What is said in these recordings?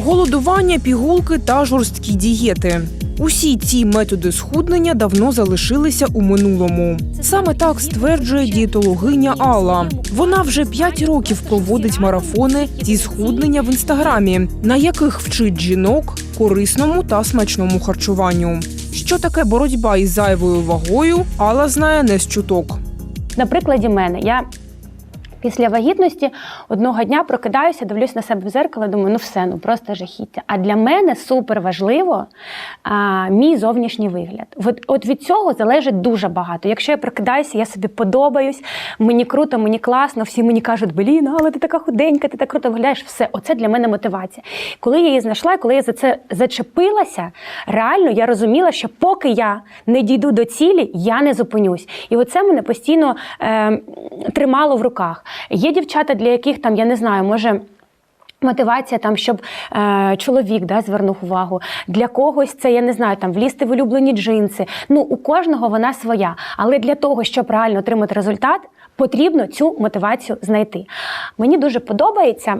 голодування, пігулки та жорсткі дієти. Усі ці методи схуднення давно залишилися у минулому. Саме так стверджує дієтологиня Алла. Вона вже 5 років проводить марафони зі схуднення в інстаграмі, на яких вчить жінок корисному та смачному харчуванню. Що таке боротьба із зайвою вагою, Алла знає не з чуток. На прикладі мене я після вагітності одного дня прокидаюся, дивлюсь на себе в зеркало, думаю, ну все, ну просто жахіття. А для мене супер важливо а, мій зовнішній вигляд. От, от від цього залежить дуже багато. Якщо я прокидаюся, я собі подобаюсь, мені круто, мені класно, всі мені кажуть, блін, але ти така худенька, ти так круто виглядаєш. Все, оце для мене мотивація. Коли я її знайшла, коли я за це зачепилася, реально я розуміла, що поки я не дійду до цілі, я не зупинюсь. І оце мене постійно е, тримало в руках. Є дівчата, для яких там, я не знаю, може. Мотивація там, щоб е, чоловік да, звернув увагу. Для когось це я не знаю, там влізти в улюблені джинси. Ну у кожного вона своя. Але для того, щоб реально отримати результат, потрібно цю мотивацію знайти. Мені дуже подобається е,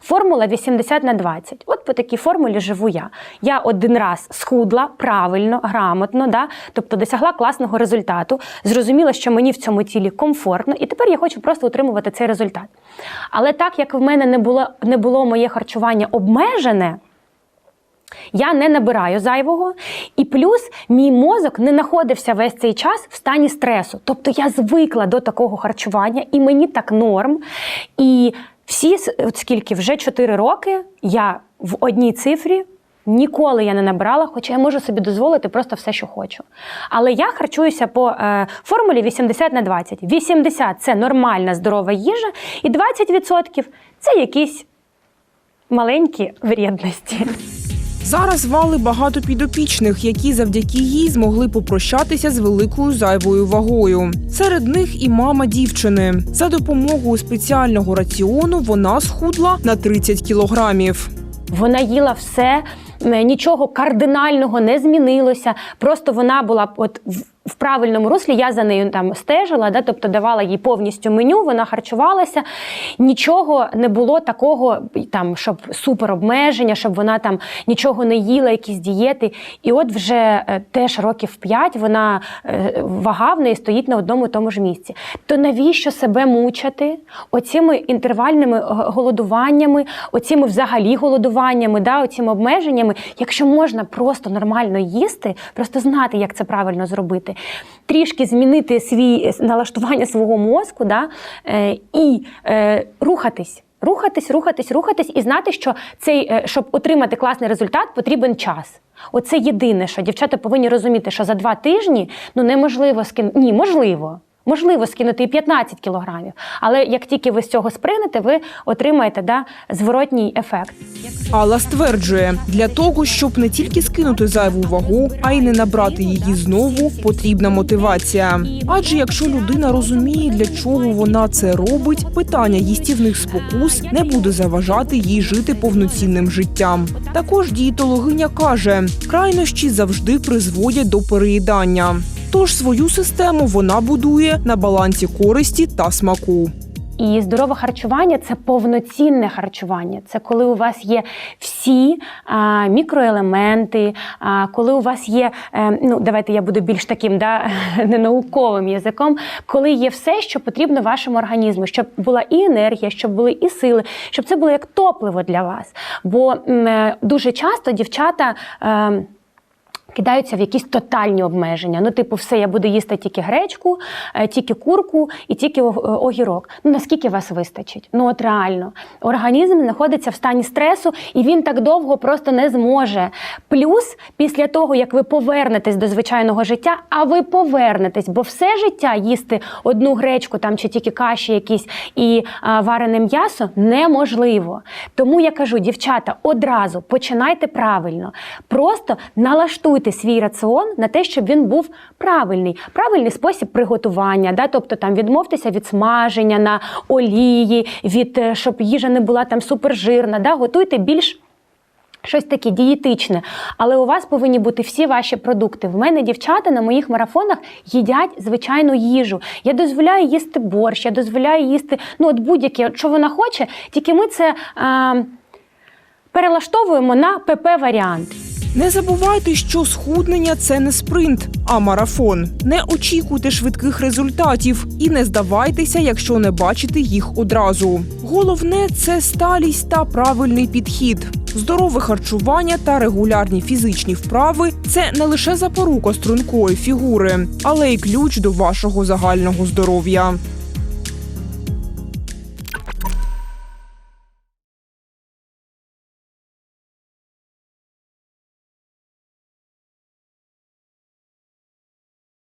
формула 80 на 20. От по такій формулі живу я. Я один раз схудла правильно, грамотно, да, тобто досягла класного результату, зрозуміла, що мені в цьому тілі комфортно, і тепер я хочу просто утримувати цей результат. Але так як в мене не було, не було моє харчування обмежене. Я не набираю зайвого, і плюс мій мозок не знаходився весь цей час в стані стресу. Тобто я звикла до такого харчування, і мені так норм. І всі, от скільки вже 4 роки, я в одній цифрі. Ніколи я не набирала, хоча я можу собі дозволити просто все, що хочу. Але я харчуюся по е, формулі 80 на 20. 80 – це нормальна здорова їжа, і 20% – це якісь маленькі вредності. Зараз вали багато підопічних, які завдяки їй змогли попрощатися з великою зайвою вагою. Серед них і мама дівчини. За допомогою спеціального раціону вона схудла на 30 кілограмів. Вона їла все, нічого кардинального не змінилося. Просто вона була от в- правильному руслі. Я за нею там стежила, да, тобто давала їй повністю меню, вона харчувалася. Нічого не було такого, там, щоб супер обмеження, щоб вона там нічого не їла, якісь дієти. І от вже е, теж років п'ять вона е, вага в неї стоїть на одному і тому ж місці. То навіщо себе мучати оціми інтервальними е, голодуваннями, оціми взагалі голодуваннями, да, оціми обмеженнями, якщо можна просто нормально їсти, просто знати, як це правильно зробити, трішки змінити свій налаштування свого мозку, да, е, і е, рухатись. Рухатись, рухатись, рухатись і знати, що цей, е, щоб отримати класний результат, потрібен час. Оце єдине, що дівчата повинні розуміти, що за два тижні ну неможливо скинути. Ні, можливо. Можливо скинути і 15 кілограмів, але як тільки ви з цього спринете, ви отримаєте да, зворотній ефект. Алла стверджує, для того, щоб не тільки скинути зайву вагу, а й не набрати її знову, потрібна мотивація. Адже якщо людина розуміє, для чого вона це робить, питання їстівних спокус не буде заважати їй жити повноцінним життям. Також дієтологиня каже, крайнощі завжди призводять до переїдання. Тож свою систему вона будує на балансі користі та смаку. І здорове харчування це повноцінне харчування. Це коли у вас є всі а, мікроелементи, а, коли у вас є, е, ну давайте я буду більш таким да, ненауковим язиком, коли є все, що потрібно вашому організму, щоб була і енергія, щоб були і сили, щоб це було як топливо для вас. Бо е, дуже часто дівчата. Е, Кидаються в якісь тотальні обмеження. Ну, типу, все, я буду їсти тільки гречку, е, тільки курку і тільки е, огірок. Ну наскільки вас вистачить? Ну от реально, організм знаходиться в стані стресу, і він так довго просто не зможе. Плюс, після того, як ви повернетесь до звичайного життя, а ви повернетесь, бо все життя їсти одну гречку там чи тільки каші якісь і а, варене м'ясо неможливо. Тому я кажу, дівчата, одразу починайте правильно. Просто налаштуйте свій раціон на те, щоб він був правильний, правильний спосіб приготування. Да? Тобто там відмовтеся від смаження на олії, від е, щоб їжа не була там супержирна. Да? Готуйте більш. Щось таке дієтичне, але у вас повинні бути всі ваші продукти. В мене дівчата на моїх марафонах їдять звичайну їжу. Я дозволяю їсти борщ, я дозволяю їсти ну от будь-яке, що вона хоче, тільки ми це. А, перелаштовуємо на ПП варіант. Не забувайте, що схуднення це не спринт, а марафон. Не очікуйте швидких результатів і не здавайтеся, якщо не бачите їх одразу. Головне це сталість та правильний підхід. Здорове харчування та регулярні фізичні вправи це не лише запорука стрункої фігури, але й ключ до вашого загального здоров'я.